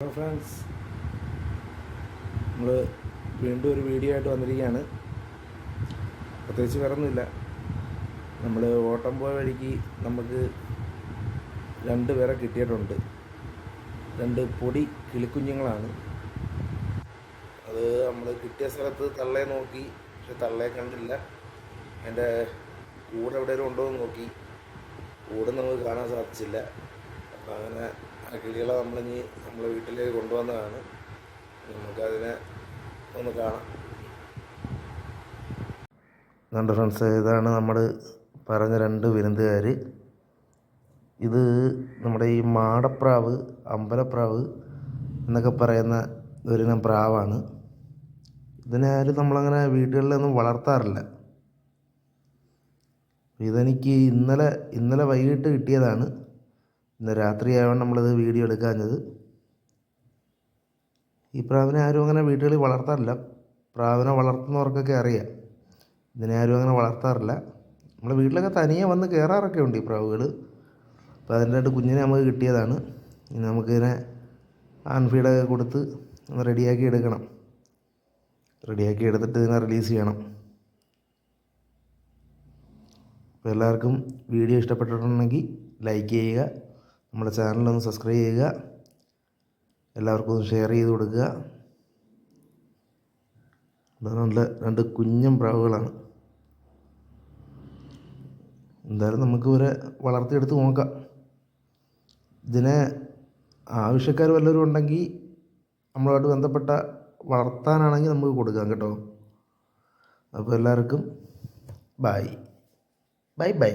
Hello friends നമ്മൾ വീണ്ടും ഒരു വീഡിയോ ആയിട്ട് വന്നിരിക്കുകയാണ്. പ്രത്യേകിച്ച് വേറൊന്നുമില്ല. നമ്മൾ ഓട്ടം പോയ വഴിക്ക് നമുക്ക് രണ്ട് പേരെ കിട്ടിയിട്ടുണ്ട്. രണ്ട് പൊടി കിളിക്കുഞ്ഞുങ്ങളാണ്. അത് നമ്മൾ കിട്ടിയ സ്ഥലത്ത് തള്ളയെ നോക്കി പക്ഷെ തള്ളയെ കണ്ടില്ല. അതിന്റെ കൂടെ എവിടെയെങ്കിലും ഉണ്ടോ എന്ന് നോക്കി. കൂടെ നമുക്ക് കാണാൻ സാധിച്ചില്ല. അപ്പം അങ്ങനെ കിളികളെ ഇനി നമ്മളെ വീട്ടിലേക്ക് കൊണ്ടുവന്നതാണ്. നമുക്കതിനെ ഒന്ന് കാണാം. രണ്ട് ഫ്രണ്ട്സ് ഇതാണ് നമ്മൾ പറഞ്ഞ രണ്ട് വിരുന്നുകാർ ഇത് നമ്മുടെ ഈ മാടപ്രാവ് അമ്പലപ്രാവ് എന്നൊക്കെ പറയുന്ന ഒരിനം പ്രാവാണ്. ഇതിനെ ആരും നമ്മളങ്ങനെ വീടുകളിലൊന്നും വളർത്താറില്ല. ഇതെനിക്ക് ഇന്നലെ ഇന്നലെ വൈകിട്ട് കിട്ടിയതാണ്. ഇന്ന് രാത്രിയായതുകൊണ്ട് നമ്മളിത് വീഡിയോ എടുക്കാഞ്ഞത്. ഈ പ്രാവിനെ ആരും അങ്ങനെ വീടുകളിൽ വളർത്താറില്ല. പ്രാവിനെ വളർത്തുന്നവർക്കൊക്കെ അറിയാം. ഇതിനെ ആരും അങ്ങനെ വളർത്താറില്ല. നമ്മൾ വീട്ടിലൊക്കെ തനിയെ വന്ന് കയറാറൊക്കെ ഉണ്ട് ഈ പ്രാവുകൾ അപ്പോൾ അതിന്റെ കുഞ്ഞിനെ നമുക്ക് കിട്ടിയതാണ്. ഇനി നമുക്കിതിനെ ആൺഫീഡൊക്കെ കൊടുത്ത് ഒന്ന് റെഡിയാക്കി എടുക്കണം. റെഡിയാക്കി എടുത്തിട്ട് ഇതിനെ റിലീസ് ചെയ്യണം. അപ്പോൾ എല്ലാവർക്കും വീഡിയോ ഇഷ്ടപ്പെട്ടിട്ടുണ്ടെങ്കിൽ ലൈക്ക് ചെയ്യുക നമ്മുടെ ചാനലൊന്ന് സബ്സ്ക്രൈബ് ചെയ്യുക. എല്ലാവർക്കും ഷെയർ ചെയ്ത് കൊടുക്കുക. നല്ല രണ്ട് കുഞ്ഞൻ പ്രാവുകളാണ്. എന്തായാലും നമുക്ക് ഇവരെ വളർത്തിയെടുത്ത് നോക്കാം. ഇതിനെ ആവശ്യക്കാർ വല്ലവരും ഉണ്ടെങ്കിൽ നമ്മളുമായിട്ട് ബന്ധപ്പെട്ട വളർത്താനാണെങ്കിൽ നമുക്ക് കൊടുക്കാം കേട്ടോ. അപ്പോൾ എല്ലാവർക്കും ബായ് ബൈ ബൈ.